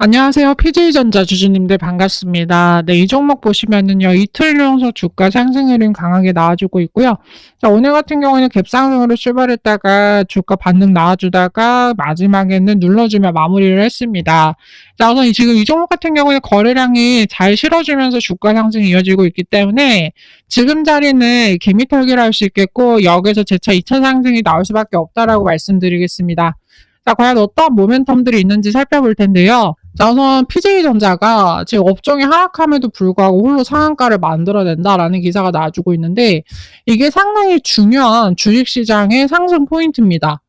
안녕하세요. PJ전자 주주님들 반갑습니다. 네, 이 종목 보시면은요, 이틀 연속 주가 상승 흐름 강하게 나와주고 있고요. 자, 오늘 같은 경우에는 갭상승으로 출발했다가 주가 반등 나와주다가 마지막에는 눌러주며 마무리를 했습니다. 자, 우선 지금 이 종목 같은 경우에 거래량이 잘 실어주면서 주가 상승이 이어지고 있기 때문에 지금 자리는 개미털기를 할 수 있겠고, 여기서 재차 2차 상승이 나올 수밖에 없다라고 말씀드리겠습니다. 자, 과연 어떤 모멘텀들이 있는지 살펴볼 텐데요. 자, 우선 PJ전자가 지금 업종이 하락함에도 불구하고 홀로 상한가를 만들어낸다라는 기사가 나와주고 있는데 이게 상당히 중요한 주식시장의 상승 포인트입니다.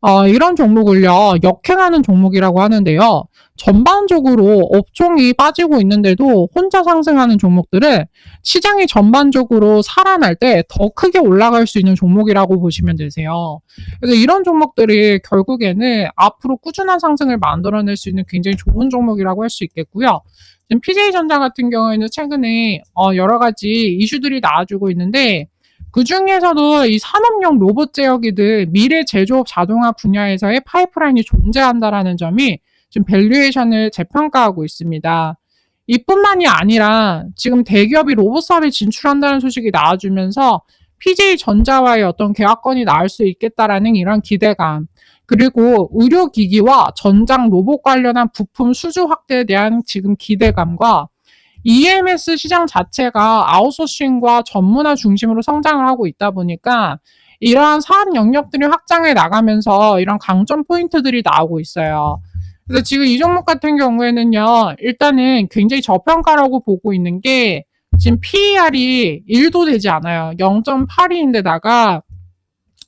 어, 이런 종목을요, 역행하는 종목이라고 하는데요. 전반적으로 업종이 빠지고 있는데도 혼자 상승하는 종목들은 시장이 전반적으로 살아날 때 더 크게 올라갈 수 있는 종목이라고 보시면 되세요. 그래서 이런 종목들이 결국에는 앞으로 꾸준한 상승을 만들어낼 수 있는 굉장히 좋은 종목이라고 할 수 있겠고요. 지금 PJ전자 같은 경우에는 최근에 어, 여러 가지 이슈들이 나와주고 있는데 그 중에서도 이 산업용 로봇 제어기들 미래 제조업 자동화 분야에서의 파이프라인이 존재한다라는 점이 지금 밸류에이션을 재평가하고 있습니다. 이뿐만이 아니라 지금 대기업이 로봇 사업에 진출한다는 소식이 나와주면서 PJ전자와의 어떤 계약건이 나올 수 있겠다라는 이런 기대감, 그리고 의료기기와 전장 로봇 관련한 부품 수주 확대에 대한 지금 기대감과 EMS 시장 자체가 아웃소싱과 전문화 중심으로 성장을 하고 있다 보니까 이러한 사업 영역들이 확장해 나가면서 이런 강점 포인트들이 나오고 있어요. 그래서 지금 이 종목 같은 경우에는요, 일단은 굉장히 저평가라고 보고 있는 게 지금 PER이 1도 되지 않아요. 0.82인데다가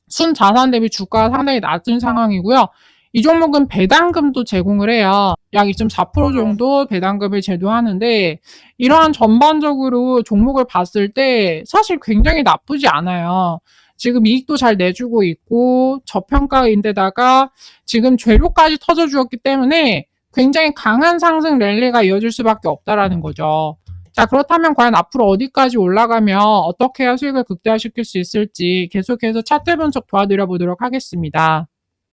순 자산 대비 주가가 상당히 낮은 상황이고요. 이 종목은 배당금도 제공을 해요. 약 2.4% 정도 배당금을 제도하는데 이러한 전반적으로 종목을 봤을 때 사실 굉장히 나쁘지 않아요. 지금 이익도 잘 내주고 있고 저평가인데다가 지금 재료까지 터져 주었기 때문에 굉장히 강한 상승 랠리가 이어질 수밖에 없다라는 거죠. 자, 그렇다면 과연 앞으로 어디까지 올라가면 어떻게 해야 수익을 극대화시킬 수 있을지 계속해서 차트 분석 도와드려 보도록 하겠습니다.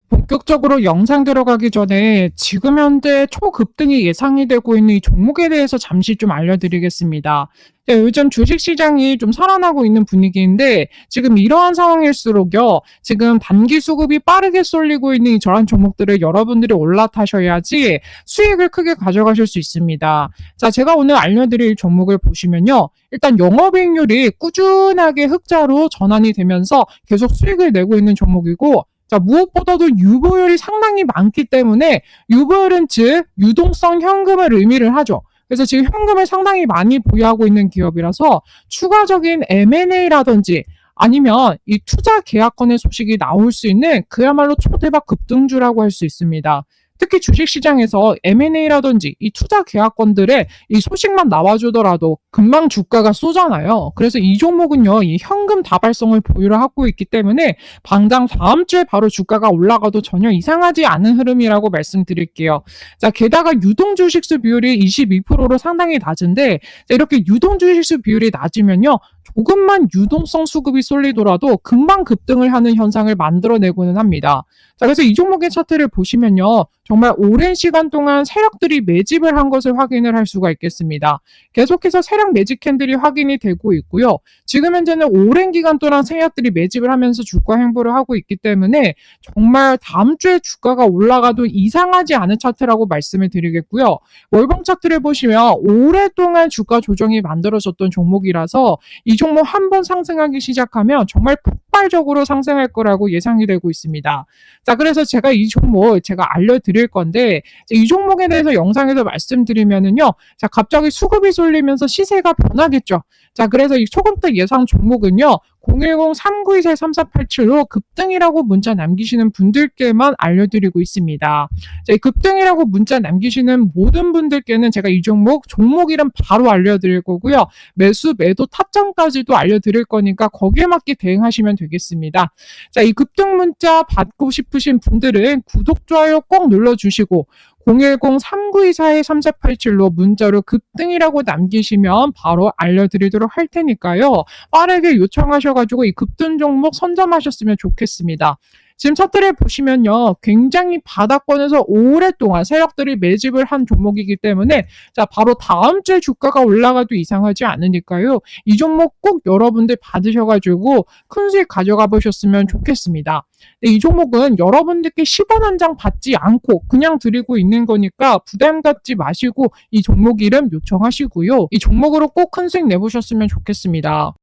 본격적으로 영상 들어가기 전에 지금 현재 초급등이 예상이 되고 있는 이 종목에 대해서 잠시 좀 알려드리겠습니다. 네, 요즘 주식시장이 좀 살아나고 있는 분위기인데 지금 이러한 상황일수록요. 지금 단기 수급이 빠르게 쏠리고 있는 이 저런 종목들을 여러분들이 올라타셔야지 수익을 크게 가져가실 수 있습니다. 자, 제가 오늘 알려드릴 종목을 보시면요. 일단 영업이익률이 꾸준하게 흑자로 전환이 되면서 계속 수익을 내고 있는 종목이고 자, 무엇보다도 유보율이 상당히 많기 때문에 유보율은 즉 유동성 현금을 의미를 하죠. 그래서 지금 현금을 상당히 많이 보유하고 있는 기업이라서 추가적인 M&A라든지 아니면 이 투자 계약권의 소식이 나올 수 있는 그야말로 초대박 급등주라고 할 수 있습니다. 특히 주식시장에서 M&A라든지 이 투자 계약권들의 이 소식만 나와주더라도 금방 주가가 쏘잖아요. 그래서 이 종목은요, 이 현금 다발성을 보유를 하고 있기 때문에 당장 다음 주에 바로 주가가 올라가도 전혀 이상하지 않은 흐름이라고 말씀드릴게요. 자, 게다가 유동 주식수 비율이 22%로 상당히 낮은데 이렇게 유동 주식수 비율이 낮으면요, 조금만 유동성 수급이 쏠리더라도 금방 급등을 하는 현상을 만들어내고는 합니다. 자, 그래서 이 종목의 차트를 보시면요. 정말 오랜 시간 동안 세력들이 매집을 한 것을 확인을 할 수가 있겠습니다. 계속해서 세력 매집 캔들이 확인이 되고 있고요. 지금 현재는 오랜 기간 동안 세력들이 매집을 하면서 주가 행보를 하고 있기 때문에 정말 다음 주에 주가가 올라가도 이상하지 않은 차트라고 말씀을 드리겠고요. 월봉 차트를 보시면 오랫동안 주가 조정이 만들어졌던 종목이라서 이 종목 한 번 상승하기 시작하면 정말 폭발적으로 상승할 거라고 예상이 되고 있습니다. 자, 그래서 제가 이 종목 제가 알려드릴 건데 이 종목에 대해서 영상에서 말씀드리면은요. 자, 갑자기 수급이 쏠리면서 시세가 변하겠죠. 자, 그래서 이 초급대 예상 종목은요. 010-3924-3487로 급등이라고 문자 남기시는 분들께만 알려드리고 있습니다. 자, 이 급등이라고 문자 남기시는 모든 분들께는 제가 이 종목, 종목 이름 바로 알려드릴 거고요. 매수, 매도, 타점까지도 알려드릴 거니까 거기에 맞게 대응하시면 되겠습니다. 자, 이 급등 문자 받고 싶으신 분들은 구독, 좋아요 꼭 눌러주시고 010-3924-3487로 문자로 급등이라고 남기시면 바로 알려드리도록 할 테니까요. 빠르게 요청하셔가지고 이 급등 종목 선점하셨으면 좋겠습니다. 지금 차트를 보시면요. 굉장히 바닥권에서 오랫동안 세력들이 매집을 한 종목이기 때문에 자, 바로 다음 주에 주가가 올라가도 이상하지 않으니까요. 이 종목 꼭 여러분들 받으셔가지고 큰 수익 가져가 보셨으면 좋겠습니다. 근데 이 종목은 여러분들께 10원 한 장 받지 않고 그냥 드리고 있는 거니까 부담 갖지 마시고 이 종목 이름 요청하시고요. 이 종목으로 꼭 큰 수익 내보셨으면 좋겠습니다.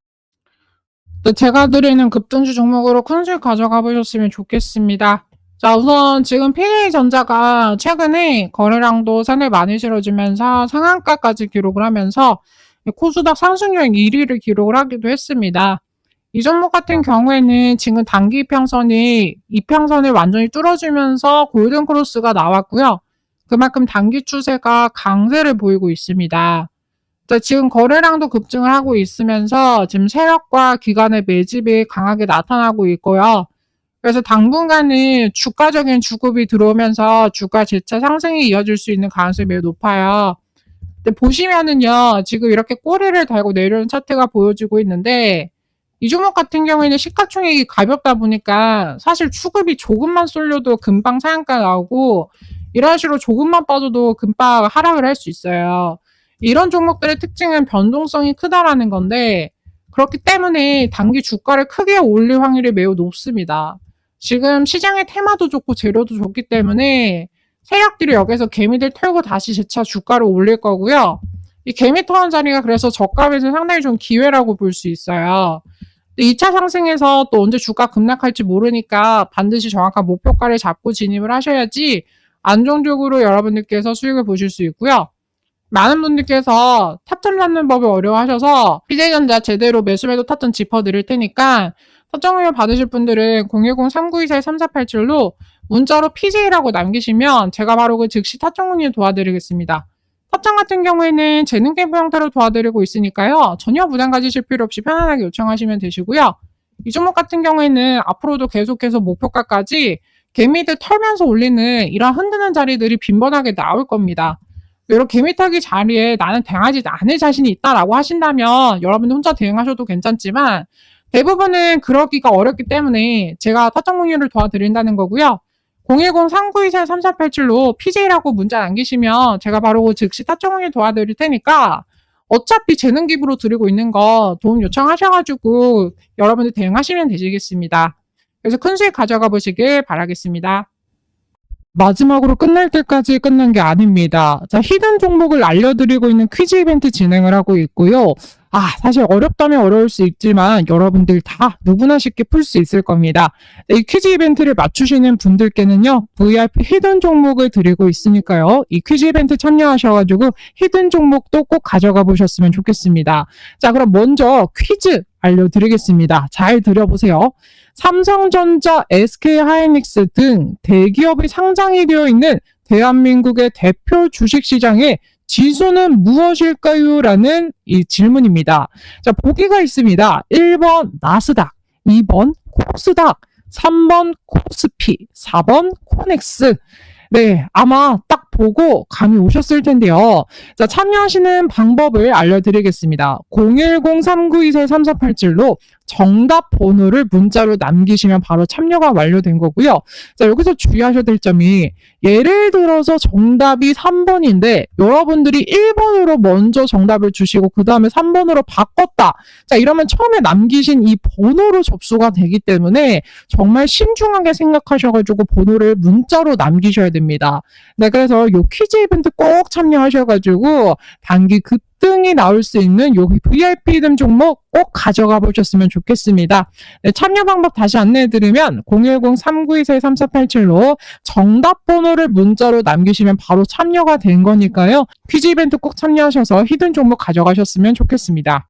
네, 제가 드리는 급등주 종목으로 큰 수익 가져가 보셨으면 좋겠습니다. 자, 우선 지금 PA전자가 최근에 거래량도 상당히 많이 실어주면서 상한가까지 기록을 하면서 코스닥 상승률 1위를 기록을 하기도 했습니다. 이 종목 같은 경우에는 지금 단기 이평선이 이평선을 완전히 뚫어주면서 골든 크로스가 나왔고요. 그만큼 단기 추세가 강세를 보이고 있습니다. 자, 지금 거래량도 급증을 하고 있으면서 지금 세력과 기관의 매집이 강하게 나타나고 있고요. 그래서 당분간은 주가적인 주급이 들어오면서 주가 재차 상승이 이어질 수 있는 가능성이 매우 높아요. 근데 보시면은요, 지금 이렇게 꼬리를 달고 내려오는 차트가 보여지고 있는데, 이 종목 같은 경우에는 시가총액이 가볍다 보니까 사실 추급이 조금만 쏠려도 금방 상한가 나오고, 이런 식으로 조금만 빠져도 금방 하락을 할 수 있어요. 이런 종목들의 특징은 변동성이 크다라는 건데, 그렇기 때문에 단기 주가를 크게 올릴 확률이 매우 높습니다. 지금 시장의 테마도 좋고 재료도 좋기 때문에 세력들이 여기서 개미들 털고 다시 재차 주가를 올릴 거고요. 이 개미 터는 자리가 그래서 저가에서 상당히 좀 기회라고 볼 수 있어요. 2차 상승에서 또 언제 주가 급락할지 모르니까 반드시 정확한 목표가를 잡고 진입을 하셔야지 안정적으로 여러분들께서 수익을 보실 수 있고요. 많은 분들께서 타점 잡는 법을 어려워하셔서 PJ전자 제대로 매수매도 타점 짚어드릴 테니까 설정을 받으실 분들은 010-3924-3487로 문자로 PJ라고 남기시면 제가 바로 그 즉시 타점 문의 도와드리겠습니다. 타점 같은 경우에는 재능 캠프 형태로 도와드리고 있으니까요. 전혀 부담 가지실 필요 없이 편안하게 요청하시면 되시고요. 이 종목 같은 경우에는 앞으로도 계속해서 목표가까지 개미들 털면서 올리는 이런 흔드는 자리들이 빈번하게 나올 겁니다. 이런 개미 타기 자리에 나는 대응하지 않을 자신이 있다라고 하신다면 여러분들 혼자 대응하셔도 괜찮지만 대부분은 그러기가 어렵기 때문에 제가 타점 공유를 도와드린다는 거고요. 010-3924-3487로 PJ라고 문자 남기시면 제가 바로 그 즉시 타점 공유 도와드릴 테니까 어차피 재능 기부로 드리고 있는 거 도움 요청하셔가지고 여러분들 대응하시면 되시겠습니다. 그래서 큰 수익 가져가 보시길 바라겠습니다. 마지막으로 끝날 때까지 끝난 게 아닙니다. 자, 히든 종목을 알려드리고 있는 퀴즈 이벤트 진행을 하고 있고요. 아, 사실 어렵다면 어려울 수 있지만 여러분들 다 누구나 쉽게 풀 수 있을 겁니다. 이 퀴즈 이벤트를 맞추시는 분들께는요, VIP 히든 종목을 드리고 있으니까요. 이 퀴즈 이벤트 참여하셔가지고 히든 종목도 꼭 가져가 보셨으면 좋겠습니다. 자, 그럼 먼저 퀴즈 알려드리겠습니다. 잘 들어보세요. 삼성전자, SK하이닉스 등 대기업이 상장이 되어 있는 대한민국의 대표 주식시장에 지수는 무엇일까요? 라는 이 질문입니다. 자, 보기가 있습니다. 1번 나스닥, 2번 코스닥, 3번 코스피, 4번 코넥스. 네, 아마 딱 보고 감이 오셨을 텐데요. 자, 참여하시는 방법을 알려드리겠습니다. 010-3924-3487로 정답 번호를 문자로 남기시면 바로 참여가 완료된 거고요. 자, 여기서 주의하셔야 될 점이 예를 들어서 정답이 3번인데 여러분들이 1번으로 먼저 정답을 주시고 그 다음에 3번으로 바꿨다. 자, 이러면 처음에 남기신 이 번호로 접수가 되기 때문에 정말 신중하게 생각하셔가지고 번호를 문자로 남기셔야 됩니다. 네, 그래서 요 퀴즈 이벤트 꼭 참여하셔가지고 단기 급등이 나올 수 있는 요 VIP 등 종목 꼭 가져가 보셨으면 좋겠습니다. 네, 참여 방법 다시 안내해드리면 010-3924-3487로 정답 번호를 문자로 남기시면 바로 참여가 된 거니까요. 퀴즈 이벤트 꼭 참여하셔서 히든 종목 가져가셨으면 좋겠습니다.